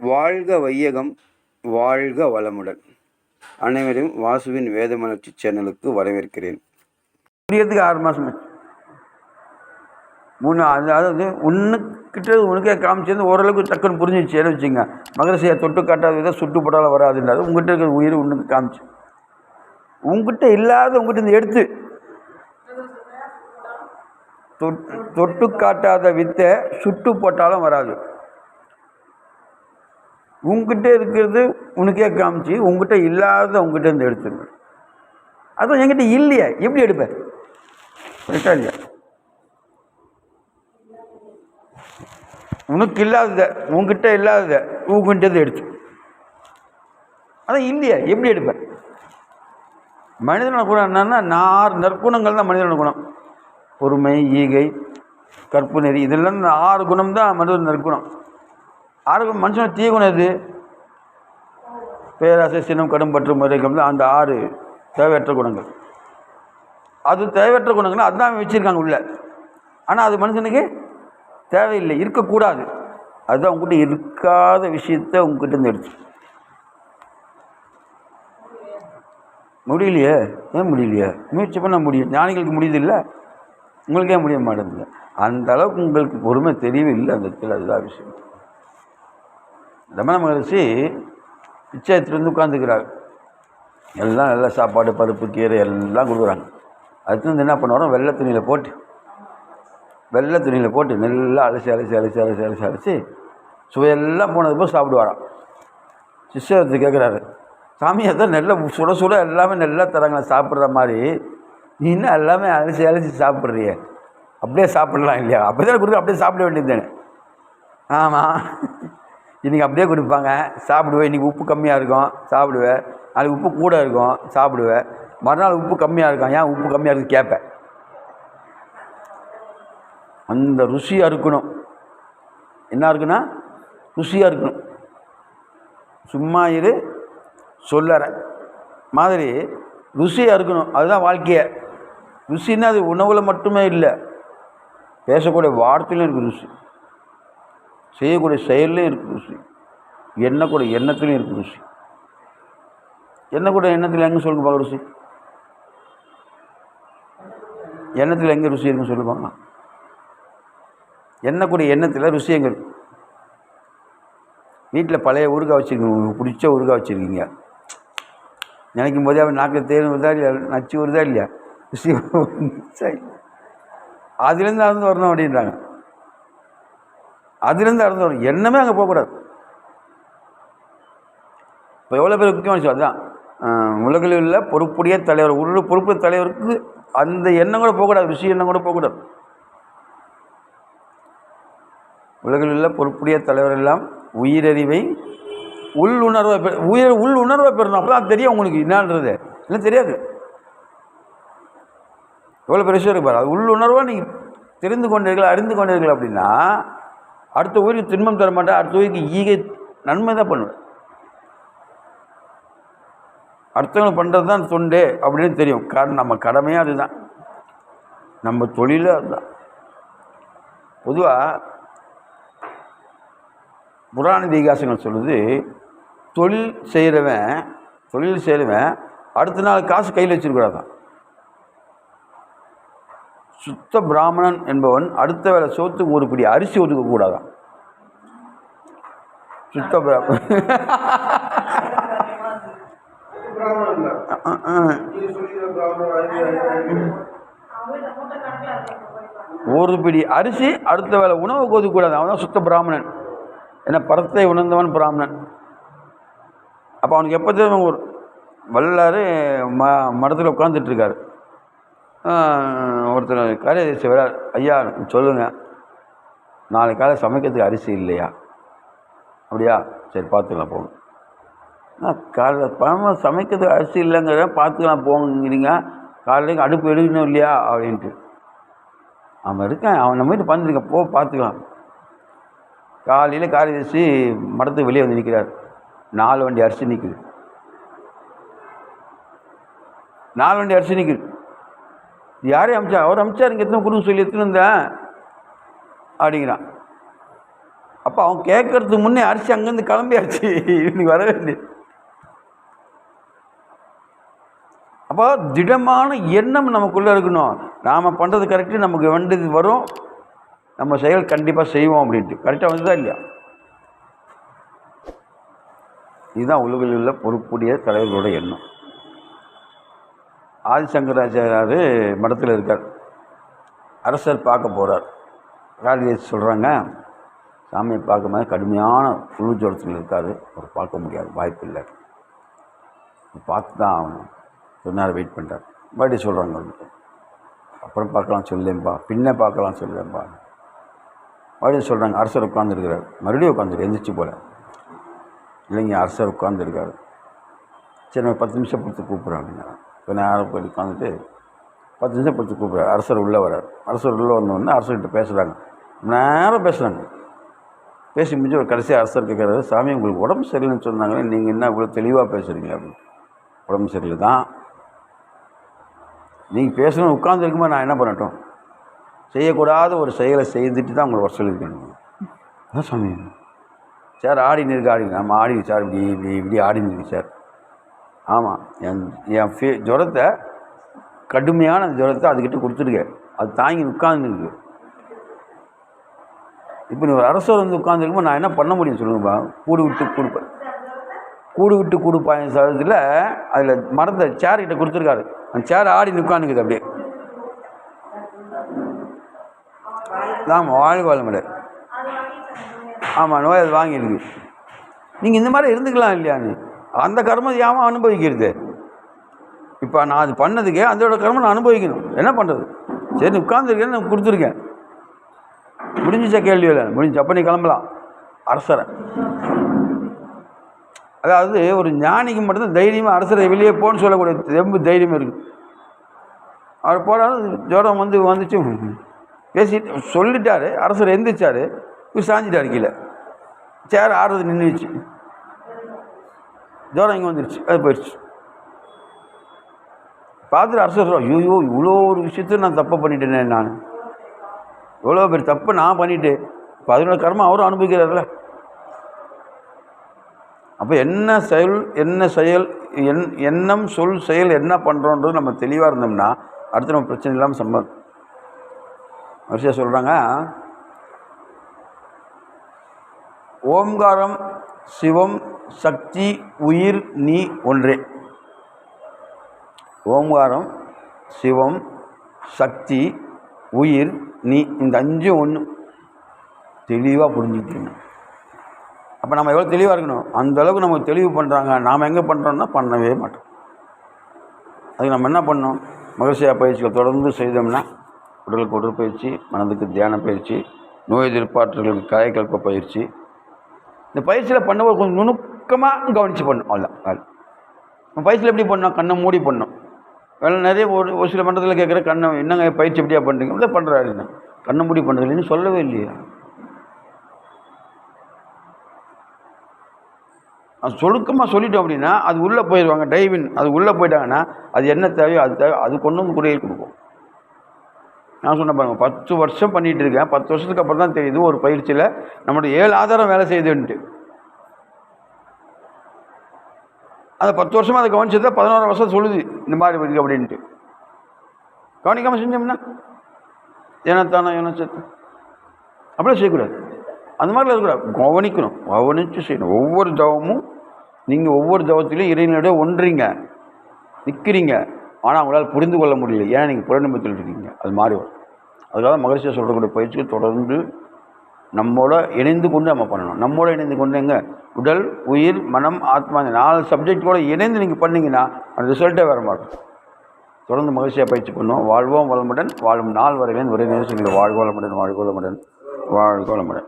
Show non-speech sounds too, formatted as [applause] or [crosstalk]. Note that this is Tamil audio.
வாழ்க வையகம் வாழ்க வளமுடன். அனைவரையும் வாசுவின் வேதமலர்ச்சி சேனலுக்கு வரவேற்கிறேன். புரியறதுக்கு ஆறு மாதம் மூணு அதாவது ஒன்றுக்கிட்ட உனக்கே காமிச்சிருந்து ஓரளவுக்கு டக்குன்னு புரிஞ்சிச்சுன்னு வச்சுங்க மகரசியை தொட்டு காட்டாத விதம் சுட்டு போட்டாலும் வராதுன்றது உங்ககிட்ட இருக்கிற உயிர் ஒன்றுக்கு காமிச்சு. உங்ககிட்ட இல்லாத உங்ககிட்ட இருந்து எடுத்து. தொட்- தொட்டு காட்டாத வித்தை சுட்டு போட்டாலும் வராது. உங்ககிட்ட இருக்கிறது உனக்கே காமிச்சு உங்ககிட்ட இல்லாத உங்ககிட்ட இருந்து எடுத்துருங்க அதுவும் என்கிட்ட இல்லையே எப்படி எடுப்பேன் கரெக்டாக இல்லையா? உனக்கு இல்லாதத உங்ககிட்ட இல்லாதத உங்ககிட்டது எடுத்து அதான் இல்லையா எப்படி எடுப்பேன் மனிதனோட குணம் என்னன்னா ஆறு நற்குணங்கள் தான் மனிதனோட குணம். பொறுமை ஈகை கற்பு நெறி இதெல்லாம் இந்த ஆறு குணம் தான் மனிதன் நற்குணம். ஆறு குணம் மனுஷனோட தீய எது? பேராசை சினம் கடும் பற்று முறைகள் தான் அந்த ஆறு தேவையற்ற குணங்கள். அது தேவையற்ற குணங்கள் அதுதான் வச்சுருக்காங்க உள்ள. ஆனால் அது மனுஷனுக்கு தேவையில்லை இருக்கக்கூடாது. அதுதான் உங்ககிட்ட இருக்காத விஷயத்த உங்ககிட்ட இருந்து எடுத்து. முடியலையே? ஏன் முடியலையே? முயற்சி பண்ண முடியும் ஞானிகளுக்கு முடியுதில்லை? உங்களுக்கே முடிய மாட்டேங்குது. அந்த அளவுக்கு உங்களுக்கு பொறுமை தெரியவே இல்லை அந்த இடத்துல. அதுதான் விஷயம். ரமண மகரிஷி பிச்சை எடுத்துகிட்டு வந்து உட்காந்துக்கிறார் எல்லாம் நல்ல சாப்பாடு பருப்பு கீரை எல்லாம் கொடுக்குறாங்க. அடுத்து வந்து என்ன பண்ணுவாரோ வெள்ளை துணியில் போட்டு வெள்ளை துணியில் போட்டு நல்லா அலசி அலசி அலசி அலசி அலசி அலசி சுவையெல்லாம் போனது போய் சாப்பிடுவாராம். சிஷ்யத்து கேட்குறாரு சாமி அதான் நெல்லை சுட சுட எல்லாமே நல்லா தராங்களே சாப்பிட்ற மாதிரி. நீ என்ன எல்லாமே அலசி அலசி சாப்பிட்றிய? அப்படியே சாப்பிட்லாம் இல்லையா? அப்படி தானே கொடுக்க அப்படியே சாப்பிட வேண்டியது தானே? ஆமாம் இன்றைக்கி அப்படியே கொடுப்பாங்க. சாப்பிடுவேன். இன்றைக்கி உப்பு கம்மியாக இருக்கும். சாப்பிடுவேன். நாளைக்கு உப்பு கூட இருக்கும். சாப்பிடுவேன். மறுநாள் உப்பு கம்மியாக இருக்கும் ஏன் உப்பு கம்மியாக இருக்குது கேட்பேன். அந்த ருசியாக இருக்கணும். என்ன இருக்குன்னா ருசியாக இருக்கணும். சும்மா இரு சொல்லறேன் மாதிரி ருசியாக இருக்கணும். அதுதான் வாழ்க்கையை. ருசின்னா அது உணவில் மட்டுமே இல்லை. பேசக்கூடிய வார்த்தையிலும் இருக்குது ருசி. செய்யக்கூடிய செயல்லையும் இருக்குது ருசி. எண்ணக்கூடிய எண்ணத்துலையும் இருக்குது ருசி. எண்ணக்கூடிய எண்ணத்தில் எங்கே சொல்லுங்க பார்க்க ருசி? எண்ணத்தில் எங்கே ருசி இருக்குன்னு சொல்லு பார்க்கலாம் எண்ணக்கூடிய எண்ணத்தில் ருசி எங்கே இருக்கு? வீட்டில் பழைய ஊறுகாய் வச்சுருக்கீங்க உங்களுக்கு பிடிச்ச ஊறுகாய் வச்சுருக்கீங்க. நினைக்கும் போதே அவன் நாக்கில் தேன் வருதா இல்லையா? நச்சு வருதா இல்லையா? ருசி [laughs] சரி. அதுலேருந்து அது வரணும் அப்படின்றாங்க. அதுலேருந்து அறந்து வரும். எண்ணமே அங்கே போகக்கூடாது. இப்போ எவ்வளோ பேர் முக்கியமான விஷயம் அதுதான். உலகில் உள்ள பொறுப்புடைய தலைவர் உள்ள பொறுப்புடைய தலைவருக்கு அந்த எண்ணம் கூட போகக்கூடாது விஷயம் எண்ணம் கூட போகக்கூடாது. உலகில் உள்ள பொறுப்புடைய தலைவர் எல்லாம் உயிரறிவை உள்ளுணர்வை பெ உயிர் உள் உணர்வை பெறணும். அப்போ தான் தெரியும் உங்களுக்கு என்னன்றது. இல்லை தெரியாது. எவ்வளோ பெரிய விஷயம் இருக்கு பாரு. அது உள்ளுணர்வாக நீங்கள் தெரிந்து கொண்டீர்கள் அறிந்து கொண்டீர்கள் அப்படின்னா அடுத்த உயிருக்கு துன்பம் தர மாட்டேன் அடுத்த உயிருக்கு ஈகை நன்மை தான் பண்ணுவேன். அடுத்தவங்க பண்ணுறது தான் தொண்டு அப்படின்னு தெரியும். காரணம் நம்ம கடமையாக அதுதான். நம்ம தொழிலும் அதுதான். பொதுவாக புராண இதிகாசங்கள் சொல்லுது தொழில் செய்கிறவன் தொழில் செய்கிறவன் அடுத்த நாள் காசு கையில் வச்சுருக்கூடாதான் சுத்த பிராமணன் என்பவன் அடுத்த வேளை சோத்துக்கு ஒரு பிடி அரிசி ஒதுக்கக்கூடாதான் சுத்த பிராமணன் ஒரு பிடி அரிசி அடுத்த வேளை உணவு ஒதுக்கக்கூடாது அவன் தான் சுத்த பிராமணன். ஏன்னா பரத்தை உணர்ந்தவன் பிராமணன். அப்போ அவனுக்கு எப்போ தெரியும் ஒரு வல்லாறு ம மரத்தில் உட்காந்துட்டு இருக்காரு. ஒருத்தர் காரியதர்சி வரார். ஐயா சொல்லுங்கள் நாளை காலை சமைக்கிறதுக்கு அரிசி இல்லையா? அப்படியா? சரி பார்த்துக்கலாம் போங்க. நான் காலைல பணமாக சமைக்கிறதுக்கு அரிசி இல்லைங்கிற பார்த்துக்கலாம் போங்கிறீங்க காலையில அடுப்பு எடுக்கணும் இல்லையா? அப்படின்ட்டு. அவன் இருக்கேன். அவன் நம்ம வீட்டு பண்ணிருக்கேன் போ பார்த்துக்கலாம். காலையில் காரியதர்சி மடத்துக்கு வெளியே வந்து நிற்கிறார் நாலு வண்டி அரிசி நிற்குது நாலு வண்டி அரிசி நிற்குது யாரே யாரையும் அமிச்சா? அவர் அமிச்சார் இங்கே எத்தனை கொடுங்க சொல்லி எடுத்துன்னு வந்தேன் அப்படிங்கிறான். அப்போ அவன் கேட்கறதுக்கு முன்னே அரிசி அங்கேருந்து கிளம்பியாச்சு. இன்னைக்கு வர வேண்டியது. அப்போ திடமான எண்ணம் நமக்குள்ளே இருக்கணும். நாம் பண்ணுறது கரெக்டு நமக்கு வேண்டியது வரும். நம்ம செயல் கண்டிப்பாக செய்வோம் அப்படின்ட்டு. கரெக்டாக வந்துதா இல்லையா? இதுதான் உலகில் உள்ள பொறுப்புடைய தலைவர்களோட எண்ணம். ஆதிசங்கராச்சாரியார் மடத்தில் இருக்கார். அரசர் பார்க்க போகிறார் காளிதாஸ் சொல்கிறாங்க சாமியை பார்க்கும்போது கடுமையான குழு ஜோரத்தில் இருக்கார். அவர் பார்க்க முடியாது வாய்ப்பு இல்லை. பார்த்து தான் ஆகணும். நேரம் வெயிட் பண்ணிட்டார் மறுபடியும் சொல்கிறாங்க அவர்கிட்ட. அப்புறம் பார்க்கலாம் சொல்லேன்பா. பின்ன பார்க்கலாம் சொல்லேன்பா. மறுபடியும் சொல்கிறாங்க அரசர் உட்காந்துருக்கிறார் மறுபடியும் உட்காந்துரு எந்திரிச்சு போல. இல்லைங்க அரசர் உட்காந்துருக்காரு சரி நான் பத்து நிமிஷம் பொறுத்து கூப்பிட்றாங்க இப்போ நேரம் போய் உட்காந்துட்டு பத்து நிமிஷம் பிடிச்சி கூப்பிட்றாரு. அரசர் உள்ளே வர்றார். அரசர் உள்ளே வந்தோடனே அரசர்கிட்ட பேசுகிறாங்க நேரம் பேசுகிறாங்க பேசி முடிஞ்சு ஒரு கடைசியாக அரசர் கேட்குறாரு சாமி உங்களுக்கு உடம்பு சரியில்லைன்னு சொன்னாங்களே நீங்கள் என்ன இவ்வளோ தெளிவாக பேசுகிறீங்க அப்படின்னு. உடம்பு சரியில்லை தான் நீங்கள் பேசணும் உட்காந்துருக்கும்போது நான் என்ன பண்ணட்டும்? செய்யக்கூடாத ஒரு செயலை செய்துட்டு தான் உங்களை வர சொல்லியிருக்கேன். அதான் சாமி. சார் ஆடின்னு இருக்கு ஆடிங்க. நம்ம ஆடிங்க சார் இப்படி இப்படி இப்படி ஆடின்னு இருக்கு சார். ஆமாம் என் என் ஃபே ஜுரத்தை கடுமையான ஜுரத்தை அதுக்கிட்ட கொடுத்துருக்க அது தாங்கி உட்காந்துருக்கு இப்போ நீ ஒரு அரசர் வந்து உட்காந்துருக்கும்போது நான் என்ன பண்ண முடியும் சொல்லுங்கப்பா? கூடு விட்டு கொடுப்பேன் கூடு விட்டு கொடுப்பாயின் சதத்தில் அதில் மரத்தை சேர்கிட்ட கொடுத்துருக்காரு. அந்த சேர் ஆடி உட்காந்துக்குது அப்படியே. ஆமாம் வாழ்க மலை ஆமாம் நோய் அது வாங்கியிருக்கு நீங்கள் இந்த மாதிரி இருந்துக்கலாம் இல்லையான்னு அந்த கர்மம் ஏமா அனுபவிக்கிறது? இப்போ நான் அது பண்ணதுக்கே அதோட கர்மம் நான் அனுபவிக்கணும். என்ன பண்ணுறது சரி உட்காந்துருக்கேன்னு நான் கொடுத்துருக்கேன். முடிஞ்சிச்சா கேள்வி இல்லை முடிஞ்சு அப்போ நீ கிளம்பலாம். அரசரை. அதாவது ஒரு ஞானிக்கு மட்டும்தான் தைரியமாக அரசரை வெளியே போன்னு சொல்லக்கூடிய தெம்பு தைரியம் இருக்குது அவர் போனாலும் ஜுரம் வந்து வந்துச்சு. பேசிட்டு சொல்லிட்டாரு. அரசர் எந்திரிச்சார். போய் கீழே. சேர் ஆடுறது நின்றுச்சு ஜோரம் இங்கே வந்துருச்சு. அது போயிடுச்சு பார்த்துட்டு அரசர் சொல்லுவார், ஐயோ இவ்வளோ ஒரு விஷயத்தையும் நான் தப்பு பண்ணிட்டேனே நான். இவ்வளோ பேர் தப்பு நான் பண்ணிட்டு இப்போ அதனோட கர்மம் அவரும் அனுபவிக்கிறார்ல. அப்போ என்ன செயல் என்ன செயல் என் எண்ணம் சொல் செயல் என்ன பண்ணுறோன்றது நம்ம தெளிவாக இருந்தோம்னா அடுத்து நம்ம பிரச்சனை இல்லாமல் சம்பந்தம் வரிசையாக சொல்கிறாங்க ஓம்காரம் சிவம் சக்தி உயிர் நீ ஒன்றே. ஓம்காரம் சிவம் சக்தி உயிர் நீ. இந்த அஞ்சும் ஒன்று தெளிவாக புரிஞ்சுக்கணும் அப்போ நம்ம எவ்வளோ தெளிவாக இருக்கணும்? அந்த அளவுக்கு நம்ம தெளிவு பண்ணுறாங்க நாம் எங்கே பண்ணுறோம்னா பண்ணவே மாட்டோம். அதுக்கு நம்ம என்ன பண்ணோம் மகிழ்ச்சியா பயிற்சிகளை தொடர்ந்து செய்தோம்னா உடலுக்கு உடற்பயிற்சி மனதுக்கு தியான பயிற்சி நோய் எதிர்ப்பாற்றலுக்கு கலைக்கல்ப பயிற்சி. இந்த பயிற்சியில் பண்ணும்போது கொஞ்சம் பக்கமாக கவனித்து பண்ணணும் அவ்வளோ அது நம்ம பயிற்சியில் எப்படி பண்ணோம் கண்ணை மூடி பண்ணும் வேலை நிறைய ஒரு ஒரு சில மன்றத்தில் கேட்குற கண்ணை என்னங்க பயிற்சி எப்படியா பண்ணுறீங்க இல்லை பண்ணுறாரு கண்ணை மூடி பண்ணுறது இல்லைன்னு சொல்லவே இல்லையா. அது சுருக்கமாக சொல்லிட்டோம் அப்படின்னா அது உள்ளே போயிடுவாங்க டைவின் அது உள்ளே போயிட்டாங்கன்னா அது என்ன தேவையோ அது தேவை அது கொண்டு வந்து குறையில் கொடுக்கும். நான் சொன்ன பாருங்க பத்து வருஷம் பண்ணிகிட்டு இருக்கேன். பத்து வருஷத்துக்கு அப்புறம் தான் தெரியுது ஒரு பயிற்சியில் நம்மளுடைய ஏழு ஆதாரம் வேலை செய்யுதுன்ட்டு. அந்த பத்து வருஷமாக அதை கவனிச்சதை பதினோரு வருஷம் சொல்லுது இந்த மாதிரி இருக்கு அப்படின்ட்டு. கவனிக்காமல் செஞ்சோம்னா ஏனத்தானோ ஏனோ சத்து அப்படியே செய்யக்கூடாது. அந்த மாதிரிலாம் இருக்கக்கூடாது கவனிக்கணும். கவனித்து செய்யணும். ஒவ்வொரு தவமும் நீங்கள் ஒவ்வொரு தவத்திலையும் இறைவனோட ஒன்றீங்க. நிற்கிறீங்க ஆனால் உங்களால் புரிந்து கொள்ள முடியல. ஏன் நீங்கள் புறநம்பத்தில் இருக்கீங்க? அது மாறி வரும். அதுக்காக மகிழ்ச்சியாக சொல்கிறக்கூடிய பயிற்சியை தொடர்ந்து நம்மோட இணைந்து கொண்டு நம்ம பண்ணணும். நம்மோட இணைந்து கொண்டு எங்கே? உடல் உயிர் மனம் ஆத்மா இந்த நாலு கூட இணைந்து நீங்கள் பண்ணிங்கன்னா அந்த ரிசல்ட்டே வேறு மாட்டோம் தொடர்ந்து மகிழ்ச்சியாக பயிற்சி பண்ணுவோம். வாழ்வோம் வளமுடன். வாழும் நாள் வரவேன் ஒரே நேரத்தில் வாழ்க வளமுடன் வாழ்க வளமுடன் வாழ்க வளமுடன்